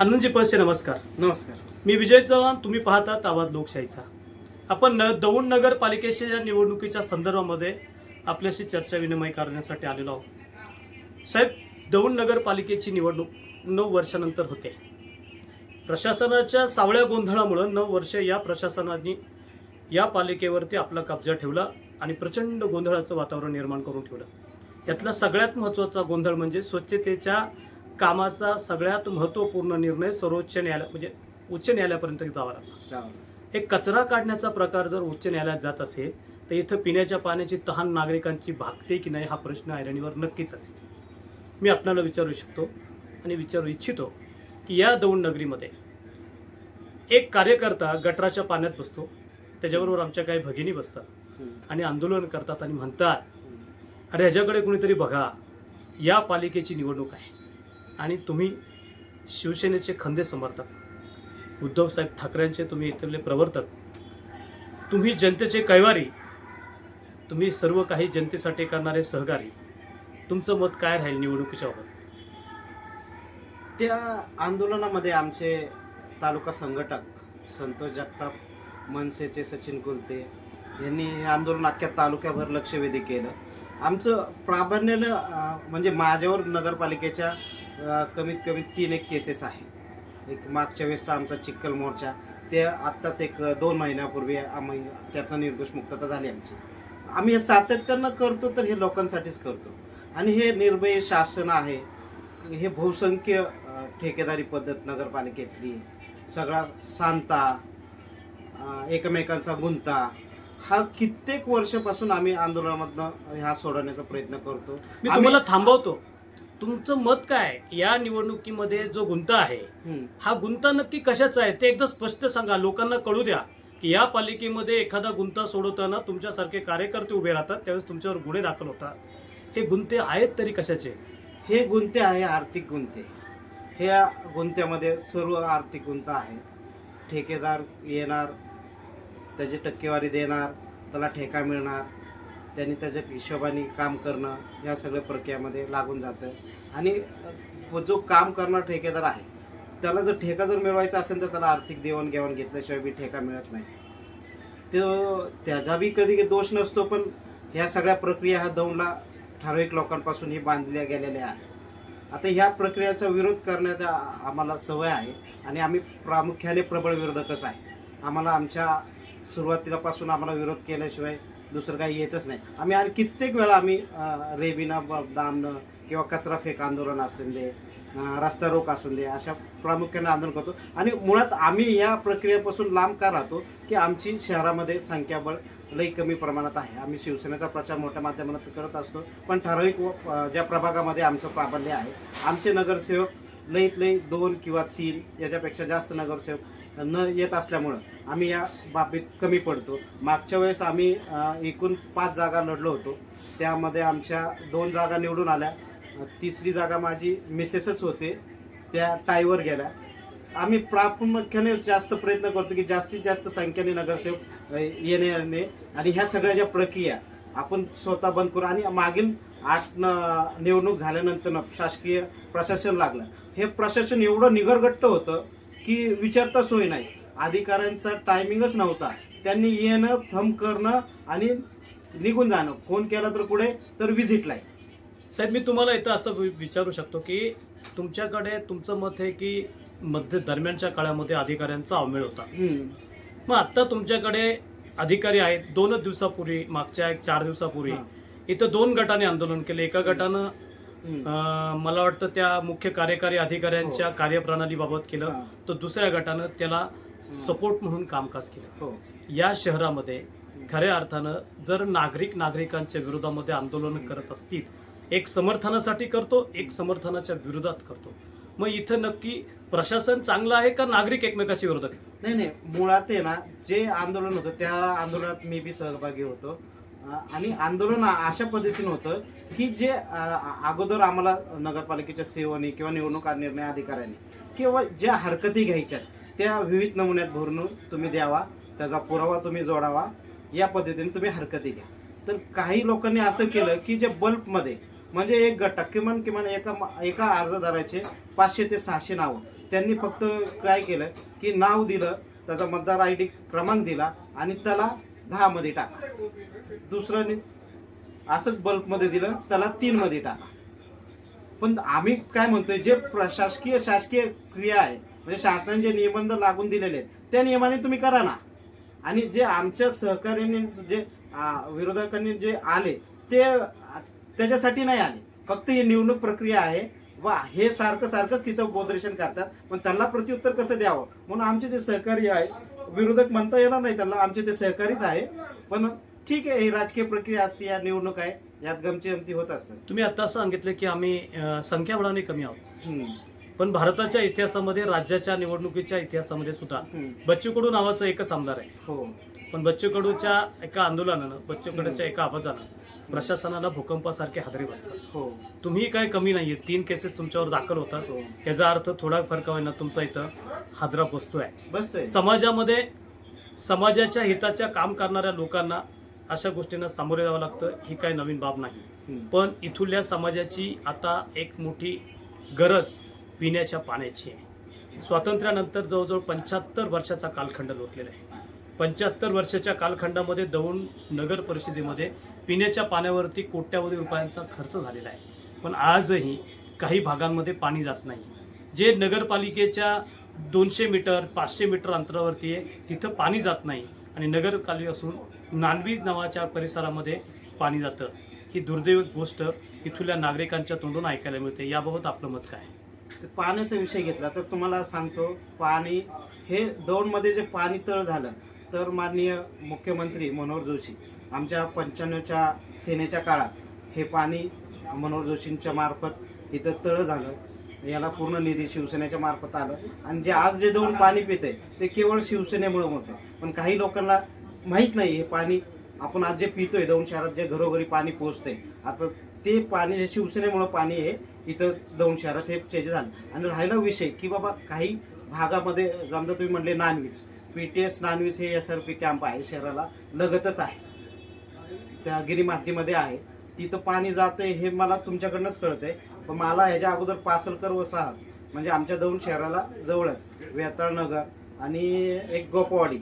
आनंदजी पैसे नमस्कार. नमस्कार. मी विजय चव्हाण तुम्ही पाहतात आवाज लोकशाहीचा. आपण न दौंड नगरपालिकेच्या निवडणुकीच्या संदर्भामध्ये आपल्याशी चर्चा विनिमय करण्यासाठी आलेलो आहोत. साहेब दौंड नगरपालिकेची निवडणूक नऊ वर्षानंतर होते. प्रशासनाच्या सावळ्या गोंधळामुळं नऊ वर्ष या प्रशासनाने या पालिकेवरती आपला कब्जा ठेवला आणि प्रचंड गोंधळाचं वातावरण निर्माण करून ठेवलं. यातला सगळ्यात महत्त्वाचा गोंधळ म्हणजे स्वच्छतेच्या कामाचा सगळ्यात महत्त्वपूर्ण निर्णय सर्वोच्च न्यायालय म्हणजे उच्च न्यायालयापर्यंत जावा लागला. एक कचरा काढण्याचा प्रकार जर उच्च न्यायालयात जात असेल तर इथं पिण्याच्या पाण्याची तहान नागरिकांची भागते की नाही हा प्रश्न ऐरणीवर नक्कीच असेल मी आपल्याला विचारू शकतो आणि विचारू इच्छितो की या दौंड नगरीमध्ये एक कार्यकर्ता गटराच्या पाण्यात बसतो त्याच्याबरोबर आमच्या काही भगिनी बसतात. आणि आंदोलन करतात आणि म्हणतात अरे ह्याच्याकडे कुणीतरी बघा या पालिकेची निवडणूक आहे आणि तुम्ही शिवसेनेचे खंदे समर्थक उद्धवसाहेब ठाकरेंचे तुम्ही इथले प्रवर्तक तुम्ही जनतेचे कैवारी तुम्ही सर्व काही जनतेसाठी करणारे सहकारी तुमचं मत काय राहील निवडणुकीच्या बाबत? त्या आंदोलनामध्ये आमचे तालुका संघटक संतोष जगताप मनसेचे सचिन कुलते यांनी हे आंदोलन अख्ख्या तालुक्याभर लक्षवेधी केलं. आमचं प्राधान्यानं म्हणजे माझ्यावर नगरपालिकेच्या कमीत कमी तीन एक केसेस आहे. एक मागच्या वेळेसचा आमचा चिक्कल मोर्चा ते आत्ताच एक दोन महिन्यापूर्वी आम्ही त्यातनं निर्दोष मुक्तता झाली आमची. आम्ही हे सातत्यानं करतो तर हे लोकांसाठीच करतो. आणि हे निर्भय शासन आहे हे बहुसंख्य ठेकेदारी पद्धत नगरपालिकेतली सगळा सांता एकमेकांचा गुंता हा कित्येक वर्षापासून आम्ही आंदोलनामधनं ह्या सोडवण्याचा प्रयत्न करतो. मी तुम्हाला थांबवतो. तुमचं मत काय या निवडणुकीमध्ये जो गुंता आहे. हा गुंता नक्की कशाचा आहे? ते एकदा स्पष्ट सांगा. लोकांना कळू द्या की या पालिकेमध्ये एखादा गुंता सोडवताना तुमच्यासारखे कार्यकर्ते उभे राहतात. त्यावेळेस तुमच्यावर गुन्हे दाखल होतात. हे गुंते आहेत तरी कशाचे? हे गुंते आहे आर्थिक गुंते. ह्या गुंत्यामध्ये सर्व आर्थिक गुंता आहे. ठेकेदार येणार त्याची टक्केवारी देणार त्याला ठेका मिळणार त्यांनी त्याच्या हिशोबाने काम करणं या सगळ्या प्रक्रियामध्ये लागून जातं. आणि जो काम करणारा ठेकेदार आहे त्याला जर ठेका जर मिळवायचा असेल तर त्याला आर्थिक देवाणघेवाण घेतल्याशिवाय बी ठेका मिळत नाही. तो त्याचा बी कधी दोष नसतो पण ह्या सगळ्या प्रक्रिया ह्या दौंडला ठराविक लोकांपासून ही बांधल्या गेलेल्या आहेत. आता ह्या प्रक्रियेचा विरोध करण्याचा आम्हाला सवय आहे आणि आम्ही प्रामुख्याने प्रबळ विरोधकच आहे. आम्हाला आमच्या सुरुवातीलापासून आम्हाला विरोध केल्याशिवाय दुसरं काही येतच नाही. आम्ही आणि कित्येक वेळा आम्ही रेबिना ब- दामणं किंवा कचरा फेक आंदोलन असून दे रस्ता रोक असून दे अशा प्रामुख्याने आंदोलन करतो. आणि मुळात आम्ही या प्रक्रियेपासून लांब का राहतो की आमची शहरामध्ये संख्याबळ लई कमी प्रमाणात आहे. आम्ही शिवसेनेचा प्रचार मोठ्या माध्यमात करत असतो पण ठराविक व- ज्या प्रभागामध्ये आमचं प्राबल्य आहे आमचे नगरसेवक लईत लई दोन किंवा तीन याच्यापेक्षा जास्त नगरसेवक न येत असल्यामुळं आम्ही या बाबतीत कमी पडतो. मागच्या वेळेस आम्ही एकूण पाच जागा लढलो होतो. त्यामध्ये आमच्या दोन जागा निवडून आल्या. तिसरी जागा माझी मिसेसच होते. त्या टाईवर गेल्या. आम्ही प्रामुख्याने जास्त प्रयत्न करतो की जास्तीत जास्त संख्येने नगरसेवक येणे येणे आणि ह्या सगळ्या ज्या प्रक्रिया आपण स्वतः बंद करू आणि मागील आठ न- निवडणूक झाल्यानंतर न शासकीय प्रशासन लागलं. हे प्रशासन एवढं निगरगट्ट होतं की विचारता सोय नाही. अधिकाऱ्यांचा टायमिंगच नव्हता. त्यांनी येणं थंब करणं आणि निघून जाणं. फोन केला तर पुढे तर व्हिजिटला साहेब मी तुम्हाला इथं असं विचारू शकतो की तुमच्याकडे तुमचं मत आहे की मध्य दरम्यानच्या काळामध्ये अधिकाऱ्यांचा अवमेळ होता. मग आत्ता तुमच्याकडे अधिकारी आहेत. दोनच दिवसापूर्वी मागच्या एक चार दिवसापूर्वी. इथं दोन गटाने आंदोलन केले. एका गटानं मला वाटतं त्या मुख्य कार्यकारी अधिकाऱ्यांच्या हो. कार्यप्रणालीबाबत केलं. तर दुसऱ्या गटानं त्याला सपोर्ट म्हणून कामकाज केलं. हो. या शहरामध्ये खऱ्या अर्थानं जर नागरिक नागरिकांच्या विरोधामध्ये आंदोलन करत असतील एक समर्थनासाठी करतो एक समर्थनाच्या विरोधात करतो. मग इथं नक्की प्रशासन चांगलं आहे का नागरिक एकमेकाच्या विरोधात? नाही नाही मुळात आहे ना जे आंदोलन होतं त्या आंदोलनात मी बी सहभागी होतो. आणि आंदोलन अशा पद्धतीनं होतं की जे अगोदर आम्हाला नगरपालिकेच्या सेवाने किंवा निवडणूक निर्णय अधिकाऱ्यांनी किंवा ज्या हरकती घ्यायच्या त्या विविध नमुन्यात भरून तुम्ही द्यावा त्याचा पुरावा तुम्ही जोडावा या पद्धतीने तुम्ही हरकती घ्या. तर काही लोकांनी असं केलं की जे बल्बमध्ये म्हणजे एक गट किमान किमान एका एका अर्जदाराचे पाचशे ते सहाशे नावं त्यांनी फक्त काय केलं की नाव दिलं त्याचा मतदार आय डी क्रमांक दिला आणि त्याला दहामध्ये टाका. दुसरं नि- असंच बल्कमध्ये दिलं त्याला तीनमध्ये टाका. पण आम्ही काय म्हणतोय जे प्रशासकीय शासकीय क्रिया आहे म्हणजे शासनाने जे निबंध लागून दिलेले आहेत त्या नियमाने तुम्ही करा ना. आणि जे आमच्या सहकार्याने जे विरोधकांनी जे आले ते त्याच्यासाठी नाही आले. फक्त ही निवडणूक प्रक्रिया आहे वा हे सारखं सारखंच तिथं बोधरेशन करतात. पण त्यांना प्रत्युत्तर कसं द्यावं? म्हणून आमचे जे सहकारी आहे विरोधक म्हणता येणार नाही त्यांना आमचे ते सहकारीच आहे. पण ठीक आहे ही राजकीय प्रक्रिया असते या निवडणूक आहे यात गमची गमती होत असतात. तुम्ही आता सांगितलं की आम्ही अं, संख्याबळाने कमी आहोत. हम्म, पण भारताच्या इतिहासामध्ये राज्याच्या निवडणुकीच्या इतिहासामध्ये सुद्धा हम्म. बच्चू कडू नावाचं एकच आमदार आहे. हो. पण बच्चू कडूच्या एका आंदोलनानं बच्चू कडूच्या एका आवाजानं प्रशासनाला भूकंपासारखे हादरे बसतात. हो. तुम्ही काय कमी नाहीये. तीन केसेस तुमच्यावर दाखल होतात. हो. याचा अर्थ थोडा फरक होईना तुमचा इथं हादरा बसतोय. बसतोय. समाजामध्ये समाजाच्या हिताच्या काम करणाऱ्या लोकांना अशा गोष्टींना सामोरे जावं लागतं. ही काही नवीन बाब नाही. हम्म. पण इथुल्या समाजाची आता एक मोठी गरज पिण्याच्या पाण्याची आहे. स्वातंत्र्यानंतर जवळजवळ पंच्याहत्तर वर्षाचा कालखंड लोटलेला आहे. पंच्याहत्तर वर्षाच्या कालखंडामध्ये दौंड नगर परिषदेमध्ये पिण्याच्या पाण्यावरती कोट्यावधी रुपयांचा खर्च झालेला आहे. पण आजही काही भागांमध्ये पाणी जात नाही. जे नगरपालिकेच्या दोनशे मीटर पाचशे मीटर अंतरावरती आहे तिथं पाणी जात नाही आणि नगरपालिका असून नानवी नावाच्या परिसरामध्ये पाणी जातं. ही दुर्दैव गोष्ट इथल्या नागरिकांच्या तोंडून ऐकायला मिळते. याबाबत आपलं मत काय? पाण्याचा विषय घेतला तर तुम्हाला सांगतो पाणी हे दौंडमध्ये जे पाणी तळ झालं तर माननीय मुख्यमंत्री मनोहर जोशी आमच्या पंच्याण्णवच्या सेनेच्या काळात हे पाणी मनोहर जोशींच्या मार्फत इथं तळं झालं. याला पूर्ण निधी शिवसेनेच्या मार्फत आलं. आणि जे आज जे दोन पाणी पित आहे ते केवळ शिवसेनेमुळे होतं पण काही लोकांना माहीत नाही हे पाणी आपण आज जे पितोय दौंड शहरात जे घरोघरी पाणी पोचतंय आता ते पाणी हे शिवसेनेमुळं पाणी हे इथं दौंड शहरात हे चेंज झालं. आणि राहिला विषय की बाबा काही भागामध्ये समजा तुम्ही म्हणले नानवीज पी टी एस हे एस आर पी कॅम्प आहे शहराला. लगतच आहे. त्या गिरी मातीमध्ये आहे. तिथं पाणी जातंय हे मला तुमच्याकडनंच कळतंय. पण मला ह्याच्या अगोदर पासलकर वसाहत म्हणजे आमच्या दोन शहराला जवळच वेताळनगर आणि एक गोपवाडी.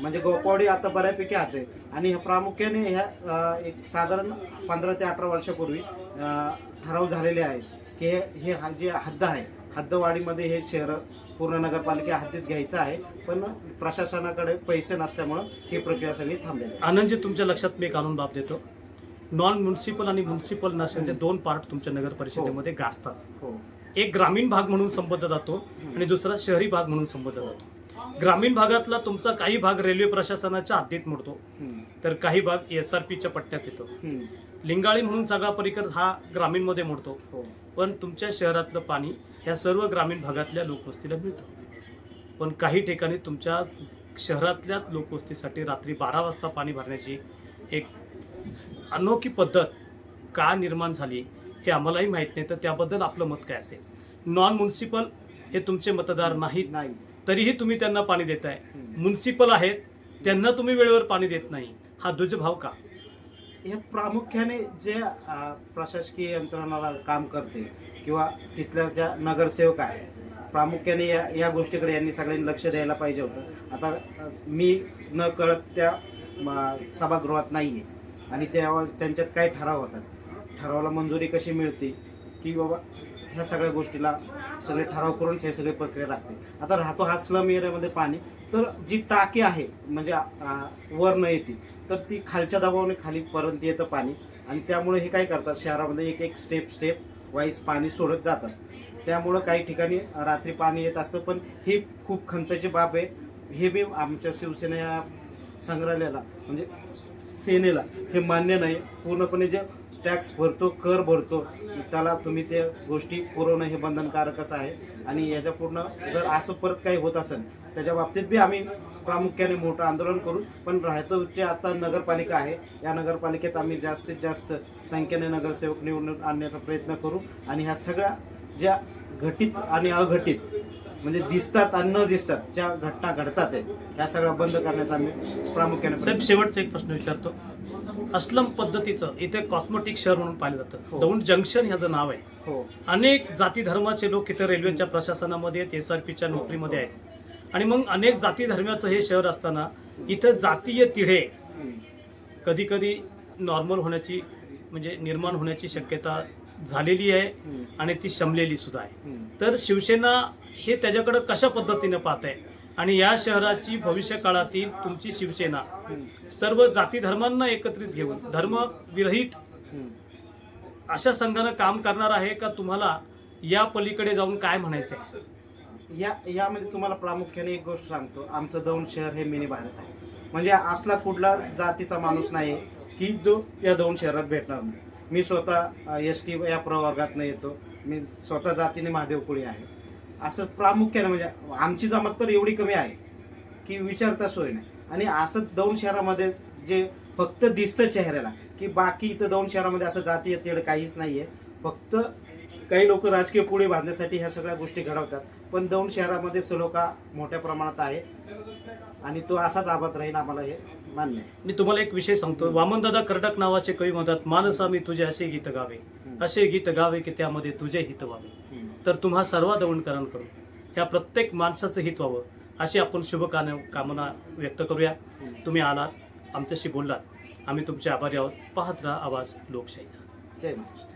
म्हणजे गोपवाडी आता बऱ्यापैकी आहे आणि ह्या प्रामुख्याने ह्या एक साधारण पंधरा ते अठरा वर्षापूर्वी ठराव झालेले आहेत की हे हे हा जे हद्द आहे हद्दवाडीमध्ये हे शहर पूर्ण नगरपालिका हद्दीत घ्यायचं आहे. पण प्रशासनाकडे पैसे नसल्यामुळं ही प्रक्रिया सगळी थांबलेली आहे. आनंदजी तुमच्या लक्षात मी एक आणून बाब देतो. नॉन म्युन्सिपल आणि म्युन्सिपल नसल्याचे दोन पार्ट तुमच्या नगर परिषदेमध्ये गाजतात. हो. एक ग्रामीण भाग म्हणून संबोधला जातो आणि दुसरा शहरी भाग म्हणून संबोधला जातो. ग्रामीण भागातला तुमचा काही भाग रेल्वे प्रशासनाच्या हद्दीत मोडतो. हम्म. तर काही भाग एस आर पीच्या पट्ट्यात येतो. हम्म. लिंगाळी म्हणून सगळा परिकर हा ग्रामीणमध्ये मोडतो. हो. पण तुमच्या शहरातलं पाणी ह्या सर्व ग्रामीण भागातल्या लोकवस्तीला मिळतं. पण काही ठिकाणी तुमच्या शहरातल्या लोकवस्तीसाठी रात्री बारा वाजता पाणी भरण्याची एक अनोखी पद्धत का निर्माण झाली हे आम्हालाही माहीत नाही. तर त्याबद्दल आपलं मत काय असेल? नॉन म्युन्सिपल हे तुमचे मतदार नाहीत. नाही. तरीही तुम्ही त्यांना पाणी देताय. म्युन्सिपल आहेत त्यांना तुम्ही वेळेवर पाणी देत नाही. हा दुजभाव का? हे प्रामुख्याने जे अ, प्रशासकीय यंत्रणाला काम करते किंवा तिथल्या ज्या नगरसेवक आहे प्रामुख्याने या या गोष्टीकडे यांनी सगळ्यांनी लक्ष द्यायला पाहिजे होतं. आता मी न कळत त्या सभागृहात नाही आहे आणि त्यावर त्यांच्यात काय ठराव होतात? ठरावाला मंजुरी कशी मिळते? की बाबा ह्या सगळ्या गोष्टीला सगळे ठराव करून हे सगळे प्रक्रिया लागते आता राहतो हा स्लम एरियामध्ये पाणी. तर जी टाकी आहे म्हणजे वर न येते तर ती खालच्या दबावाने खाली परत येतं पाणी. आणि त्यामुळे हे काय करतात? शहरामध्ये एक एक स्टेप स्टेप वाईज पाणी सोडत जातात. त्यामुळं काही ठिकाणी रात्री पाणी येत असतं पण ही खूप खंताची बाब आहे. हे बी आमच्या शिवसेना संग्रहालयाला म्हणजे सेनेला हे मान्य नाही. पूर्णपणे जे टॅक्स भरतो कर भरतो त्याला तुम्ही ते गोष्टी पुरवणं हे बंधनकारकच आहे. आणि याच्या पूर्ण जर असं परत काही होत असेल त्याच्या बाबतीत बी आम्ही प्रामुख्याने मोठं आंदोलन करू. पण राहतो जे आता नगरपालिका आहे. या नगरपालिकेत आम्ही जास्तीत जास्त संख्येने नगरसेवक निवडून आणण्याचा प्रयत्न करू. आणि ह्या सगळ्या ज्या घटित आणि अघटित म्हणजे दिसतात आणि न दिसतात ज्या घटना घडतात आहे, या सगळ्या बंद करण्याचा आम्ही प्रामुख्याने साहेब शेवटचा एक प्रश्न विचारतो. अस्लम पद्धतीचं इथे कॉस्मेटिक शहर म्हणून पाहिलं जातं. हो. दौंड जंक्शन ह्याचं नाव आहे. हो. अनेक जाती धर्माचे लोक इथे रेल्वेच्या प्रशासनामध्ये आहेत एस आर पीच्या नोकरीमध्ये आहेत. आणि मग अनेक जाती धर्माचं हे शहर असताना इथं जातीय तिढे. कधी कधी नॉर्मल होण्याची म्हणजे निर्माण होण्याची शक्यता झालेली आहे. आणि ती शमलेली सुद्धा आहे. तर शिवसेना हे त्याच्याकडे कशा पद्धतीने पाहत आहे आणि या शहराची भविष्य काळातील तुमची शिवसेना. सर्व जाती धर्मांना एकत्रित घेऊन धर्मविरहित. अशा संघानं काम करणार आहे का तुम्हाला या पलीकडे जाऊन काय म्हणायचं आहे या यामध्ये तुम्हाला प्रामुख्याने एक गोष्ट सांगतो आमचं दौंड शहर हे मिनी भारत आहे म्हणजे असला कुठला जातीचा माणूस नाही की जो या दौंड शहरात भेटणार नाही मी स्वतः एस टी या प्रवर्गातनं येतो. मी स्वतः जातीने महादेव कोळी आहे. असं प्रामुख्याने म्हणजे आमची जमात तर एवढी कमी आहे की विचारता सोय नाही. आणि असं दौंड शहरामध्ये जे फक्त दिसतं चेहऱ्याला की बाकी इथं दौंड शहरामध्ये असं जातीय तेढ काहीच नाही आहे फक्त काही लोक राजकीय पुढे बांधण्यासाठी ह्या सगळ्या गोष्टी घडवतात. पण दौंड शहरामध्ये सलोखा मोठ्या प्रमाणात आहे. आणि तो असाच आबाद राहील आम्हाला हे मान्य आहे. मी तुम्हाला एक विषय सांगतो. वामनदादा कर्डक नावाचे कवी म्हणतात मानसा मी तुझे असे गीत गावे. असे गीत गावे की त्यामध्ये तुझे हित व्हावे. तर तुम्हा सर्व दौंडकरांकडून ह्या प्रत्येक माणसाचं हित व्हावं अशी आपण शुभकामना कामना व्यक्त करूया. तुम्ही आलात आमच्याशी बोललात. आम्ही तुमचे आभारी आहोत. पाहत राहा आवाज लोकशाहीचा. जय महाराष्ट्र